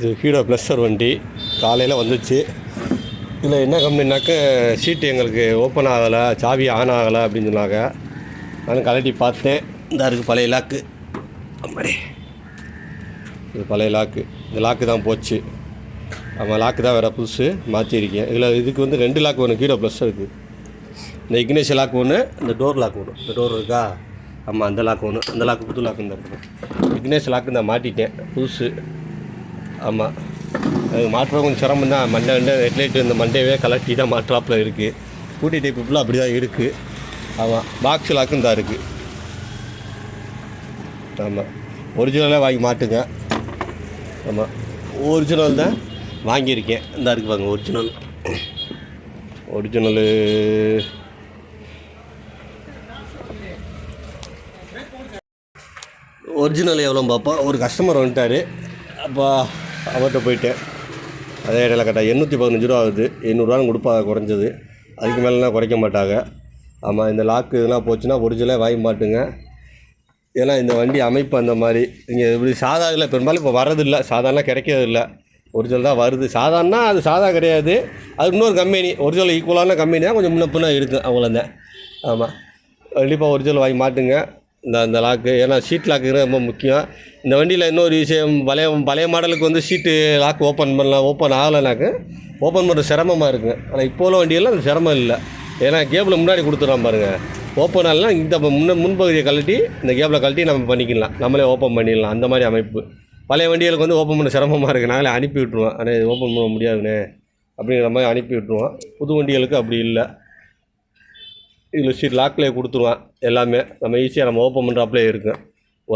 இது hero Pleasure வண்டி காலையில் வந்துச்சு. இதில் என்ன கம்பெனினாக்க சீட்டு எங்களுக்கு ஓப்பன் ஆகலை சாவி ஆன் ஆகலை அப்படின்னு சொன்னாங்க. நான் கலட்டி பார்த்தேன். இந்த இருக்குது பழைய லாக்கு அம்மாடி. இது பழைய லாக்கு இந்த லாக்கு தான் போச்சு. ஆமாம் லாக்கு தான் வேறு புதுசு மாற்றிருக்கேன் இதில் இதுக்கு வந்து ரெண்டு லாக் ஒன்று ஹீரோ ப்ளஸ் இருக்குது இந்த இக்னேஷ் லாக் ஒன்று இந்த டோர் லாக் ஒன்று இந்த டோர் இருக்கா? ஆமாம் அந்த லாக் ஒன்று அந்த லாக்கு புது லாக்கு தான் இருக்கணும் இக்னேஷ் லாக்கு நான் மாட்டிட்டேன். புதுசு. ஆமாம் அது மாட்டுறது கொஞ்சம் சிரமம் தான் மண்டை மண்டை ஹெட்லைட் இந்த மண்டையவே கலட்டி தான் மாற்றாப்பில் இருக்குது ஸ்கூட்டி டைப்புல ஃபுல்லாக அப்படி தான் இருக்குது ஆமாம் பாக்ஸ் லாக்கும் தான் இருக்குது ஆமாம் ஒரிஜினலாக வாங்கி மாட்டுங்க. ஆமாம் ஒரிஜினல் தான் வாங்கியிருக்கேன். இந்த இருக்கு பாருங்க ஒரிஜினல் ஒரிஜினலு ஒரிஜினல் எவ்வளோ பார்ப்போம். ஒரு கஸ்டமர் வந்துட்டார். அப்போ. அவர்கிட்ட போயிட்டேன். அதே இடையில கட்டா எண்ணூற்றி பதினஞ்சு ரூபா ஆகுது. எண்ணூறுரூவான்னு கொடுப்பாங்க குறைஞ்சது. அதுக்கு மேலேலாம் குறைக்க மாட்டாங்க. ஆமாம் இந்த லாக்கு இதெல்லாம் போச்சுன்னா ஒரிஜினலாக வாங்கி மாட்டுங்க. ஏன்னா இந்த வண்டி அமைப்பு அந்த மாதிரி. இங்கே இப்படி சாதா இல்லை பெரும்பாலும் இப்போ வரதில்லை சாதாரண கிடைக்கிறது இல்லை ஒரிஜினல் தான் வருது. சாதாரணா அது சாதா கிடையாது. அது இன்னொரு கம்பெனி ஒரிஜினல் ஈக்குவலான கம்பெனி தான் கொஞ்சம் முன்ன பின்ன இருக்குது அவங்கள ஆமாம் கண்டிப்பாக ஒரிஜினல் வாங்கி மாட்டுங்க. இந்த அந்த லாக்கு ஏன்னா சீட் லாக்குங்கிறது ரொம்ப முக்கியம். இந்த வண்டியில் இன்னொரு விஷயம் பழைய பழைய மாடலுக்கு வந்து சீட்டு லாக் ஓப்பன் பண்ணலாம் ஓப்பன் ஆகலைனாக்க ஓப்பன் பண்ணுற சிரமமாக இருக்குங்க ஆனால் இப்போ உள்ள வண்டியெல்லாம் அந்த சிரமம் இல்லை. ஏன்னா கேபிள் முன்னாடி கொடுத்துட்றான் பாருங்கள் ஓப்பன் ஆகலாம் இந்த முன்ன முன்பகுதியை கழட்டி இந்த கேபிளை கழட்டி நம்ம பண்ணிக்கலாம். நம்மளே ஓப்பன் பண்ணிடலாம். அந்த மாதிரி அமைப்பு. பழைய வண்டிகளுக்கு வந்து ஓப்பன் பண்ண சிரமமாக இருக்குது நாங்களே அனுப்பி விட்ருவோம் ஆனால் இது ஓப்பன் பண்ண முடியாதுண்ணே அப்படிங்கிற மாதிரி அனுப்பி விட்ருவோம் புது வண்டிகளுக்கு அப்படி இல்லை. இதில் சீட் லாக்லேயே கொடுத்துருவான். எல்லாமே. நம்ம ஈஸியாக நம்ம ஓப்பன் பண்ணுறாப்புலே இருக்கும்.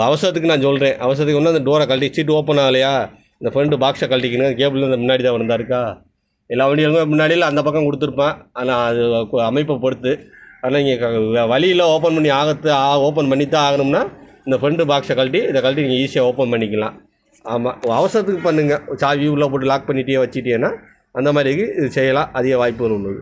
அவசரத்துக்கு நான் சொல்கிறேன் அவசரத்துக்கு ஒன்று அந்த டோரை கழட்டி சீட் ஓப்பன் ஆகலையா? இந்த ஃப்ரெண்டு பாக்ஸை கழட்டிக்கணும். கேபிள் இந்த முன்னாடி தான் வந்தா இருக்கா? எல்லா வண்டிகளுமே முன்னாடியில் அந்த பக்கம் கொடுத்துருப்பேன். ஆனால் அது அமைப்பை பொறுத்து. ஆனால் இங்கே வழியில் ஓப்பன் பண்ணி ஆகத்து ஓப்பன் பண்ணி தான் ஆகணும்னா இந்த ஃப்ரெண்டு பாக்ஸை கழட்டி இதை கழட்டி நீங்கள் ஈஸியாக ஓப்பன் பண்ணிக்கலாம். ஆமாம் அவசரத்துக்கு பண்ணுங்கள் சாவி உள்ளே போட்டு லாக் பண்ணிட்டே வச்சுட்டேன்னா அந்த மாதிரி இது செய்யலாம். அதிக வாய்ப்புகள் உள்ளது.